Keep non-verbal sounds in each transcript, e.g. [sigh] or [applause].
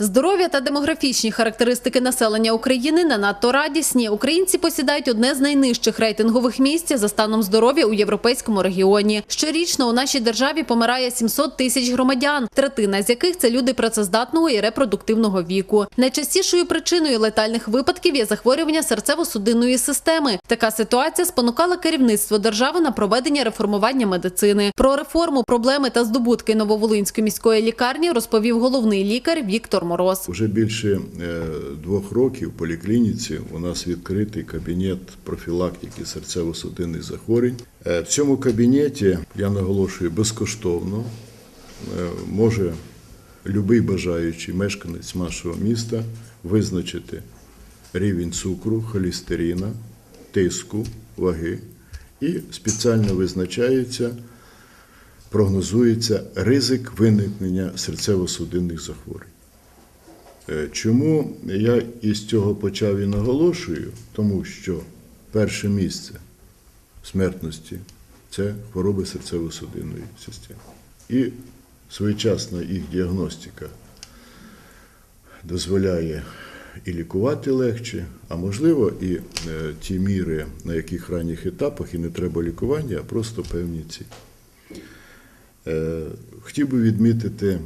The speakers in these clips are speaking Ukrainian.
Здоров'я та демографічні характеристики населення України не надто радісні. Українці посідають одне з найнижчих рейтингових місць за станом здоров'я у європейському регіоні. Щорічно у нашій державі помирає 700 тисяч громадян, третина з яких це люди працездатного і репродуктивного віку. Найчастішою причиною летальних випадків є захворювання серцево-судинної системи. Така ситуація спонукала керівництво держави на проведення реформування медицини. Про реформу, проблеми та здобутки Нововолинської міської лікарні розповів головний лікар Віктор Мороз. Уже більше е, двох років в поліклініці у нас відкритий кабінет профілактики серцево-судинних захворювань. Е, В цьому кабінеті, я наголошую, безкоштовно е, може будь-який бажаючий мешканець нашого міста визначити рівень цукру, холестерина, тиску, ваги і спеціально визначається прогнозується ризик виникнення серцево-судинних захворювань. Е, Чому я із цього почав і наголошую? Тому що перше місце смертності це хвороби серцево-судинної системи. І своєчасна їх діагностика дозволяє і лікувати легше, а можливо, і е, ті міри, на яких ранніх етапах і не треба лікування, а просто певні ці. Е, Хотів би відмітити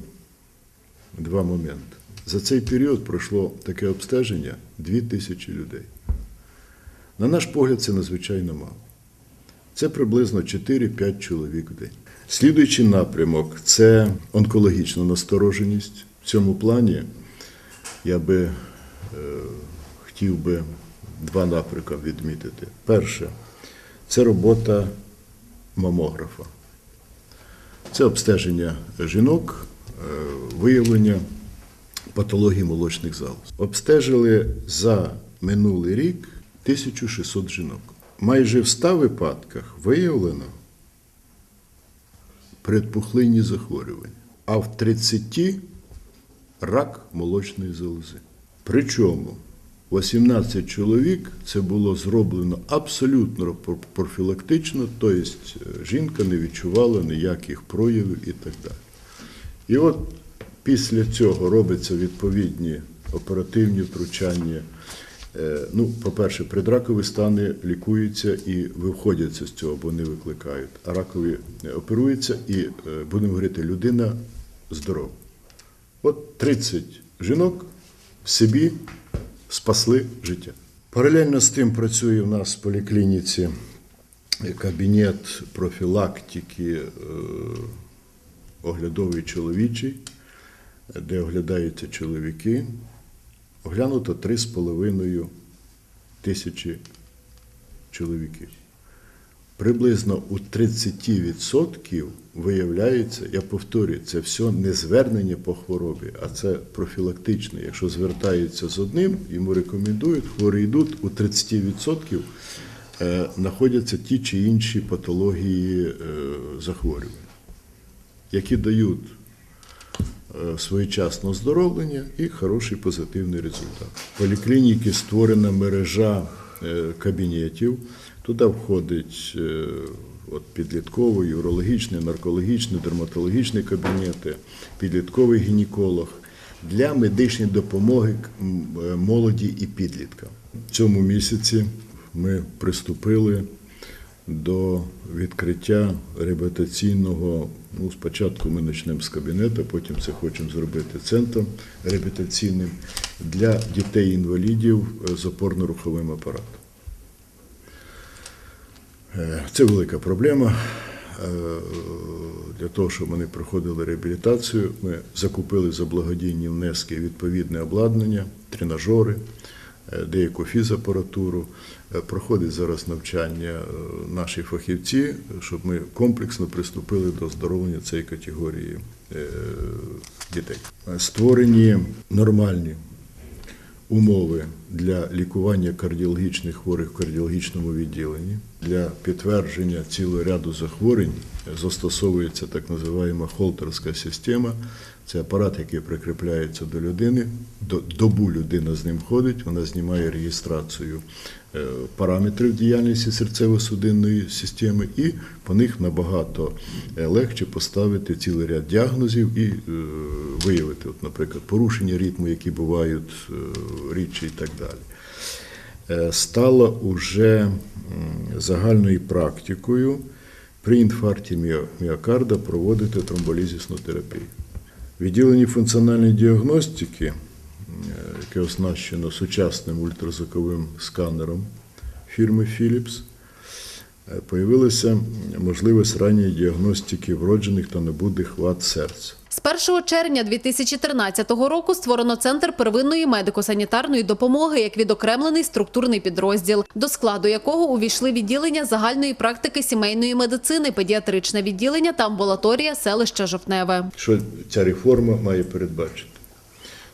два моменти. За цей період пройшло таке обстеження 2 тисячі людей. На наш погляд, це надзвичайно мало. Це приблизно 4-5 чоловік в день. Слідуючий напрямок це онкологічна настороженість. В цьому плані я би е, хотів би два напрямки відмітити. Перше це робота мамографа. Це обстеження жінок, е, виявлення патології молочних залоз. Обстежили за минулий рік 1600 жінок. Майже в 100 випадках виявлено предпухлинні захворювання, а в 30 рак молочної залози. Причому 18 чоловік це було зроблено абсолютно профілактично, тобто жінка не відчувала ніяких проявів і так далі. І от після цього робляться відповідні оперативні втручання. Е, Ну, по-перше, предракові стани лікуються і виходяться з цього, бо не викликають. А ракові е, оперуються і, е, будемо говорити, людина здорова. От 30 жінок в собі спасли життя. Паралельно з тим працює в нас в поліклініці кабінет профілактики оглядовий чоловічий, де оглядаються чоловіки. Оглянуто 3,5 тисячі чоловіків. Приблизно у 30% виявляється, я повторюю, це все не звернення по хворобі, а це профілактичне. Якщо звертаються з одним, йому рекомендують, хворі йдуть, у 30% е, знаходяться ті чи інші патології е, захворювань, які дають своєчасне оздоровлення і хороший позитивний результат. В поліклініки створена мережа е, кабінетів. Туди входить е, от, підлітковий, урологічний, наркологічний, дерматологічний кабінети, підлітковий гінеколог для медичної допомоги е, молоді і підліткам. В цьому місяці ми приступили до відкриття реабілітаційного. Ну, спочатку ми почнемо з кабінету, потім це хочемо зробити центром реабілітаційним для дітей-інвалідів з опорно-руховим апаратом. Е, Це велика проблема. Е, Для того, щоб вони проходили реабілітацію, ми закупили за благодійні внески відповідне обладнання, тренажери, деяку фізапаратуру. Е, Проходить зараз навчання е, наші фахівці, щоб ми комплексно приступили до оздоровлення цієї категорії е, дітей. Е, Створені нормальні умови для лікування кардіологічних хворих в кардіологічному відділенні. Для підтвердження цілого ряду захворювань застосовується так називаємо холтерська система. Це апарат, який прикріпляється до людини, до- добу людина з ним ходить, вона знімає реєстрацію е, параметрів діяльності серцево-судинної системи, і по них набагато е, легше поставити цілий ряд діагнозів і е, виявити, от, наприклад, порушення ритму, які бувають рідше і так далі. Е, Стало уже загальною практикою при інфаркті міокарда проводити тромболізісну терапію. Відділення функціональної діагностики, е, яке оснащено сучасним ультразвуковим сканером фірми Philips, появилася можливість ранньої діагностики вроджених та набутих вад серця. З 1 червня 2013 року створено центр первинної медико-санітарної допомоги як відокремлений структурний підрозділ, до складу якого увійшли відділення загальної практики сімейної медицини, педіатричне відділення та амбулаторія селища Жовтневе. Що ця реформа має передбачити?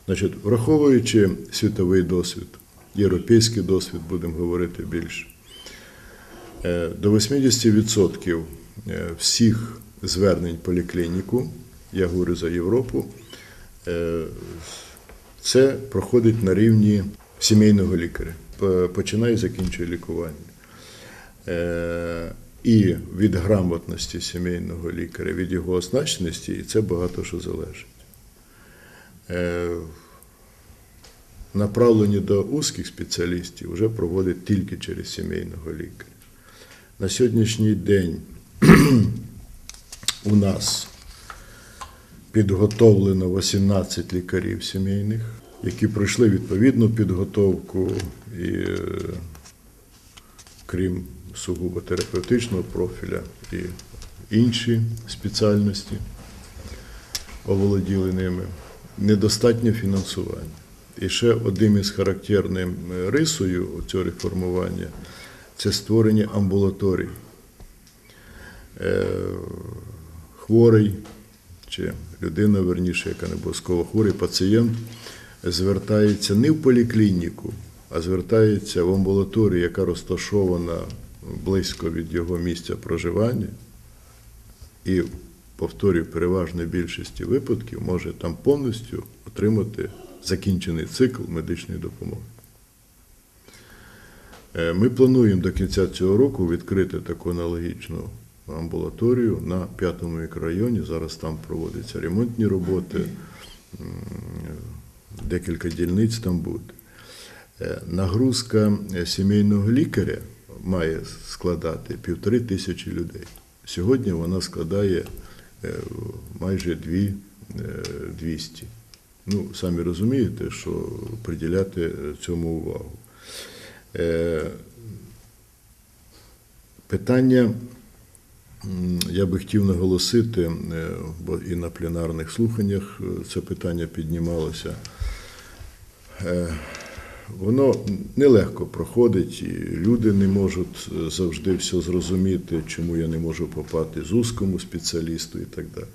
Значить, враховуючи світовий досвід, європейський досвід, будемо говорити більше, е, до 80% е, всіх звернень поліклініку, я говорю за Європу, е, це проходить на рівні сімейного лікаря, починає і закінчує лікування. Е, І від грамотності сімейного лікаря, від його оснащеності, і це багато що залежить. Е, Направлення до узких спеціалістів вже проводять тільки через сімейного лікаря. На сьогоднішній день [clears throat] у нас підготовлено 18 лікарів сімейних, які пройшли відповідну підготовку і е, крім сугубо терапевтичного профіля і інші спеціальності оволоділи ними. Недостатнє фінансування. І ще одним із характерним е, рисою цього реформування це створення амбулаторій. Е, Хворий чи людина, верніше, яка не обов'язково хворий пацієнт, звертається не в поліклініку, а звертається в амбулаторію, яка розташована близько від його місця проживання, і, повторюю, в переважній більшості випадків може там повністю отримати закінчений цикл медичної допомоги. Е, Ми плануємо до кінця цього року відкрити таку аналогічну амбулаторію на п'ятому мікрорайоні. Зараз там проводяться ремонтні роботи, декілька дільниць там буде. Е, Нагрузка е, сімейного лікаря має складати півтори тисячі людей. Сьогодні вона складає майже дві, е, 200. Ну, самі розумієте, що приділяти цьому увагу. Е, Питання, я би хотів наголосити, е, бо і на пленарних слуханнях е, це питання піднімалося. Воно нелегко проходить, і люди не можуть завжди все зрозуміти, чому я не можу попати з узкому спеціалісту і так далі.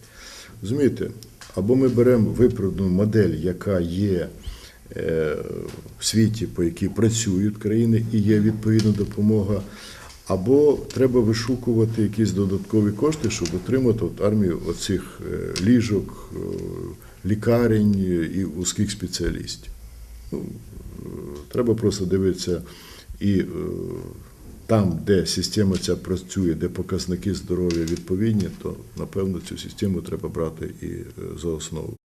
Розумієте, або ми беремо виправдану модель, яка є в світі, по якій працюють країни, і є відповідна допомога, або треба вишукувати якісь додаткові кошти, щоб отримати от армію оцих е, ліжок, е, лікарень і вузьких спеціалістів. Ну, е, треба просто дивитися і е, там, де система ця працює, де показники здоров'я відповідні, то напевно цю систему треба брати і е, за основу.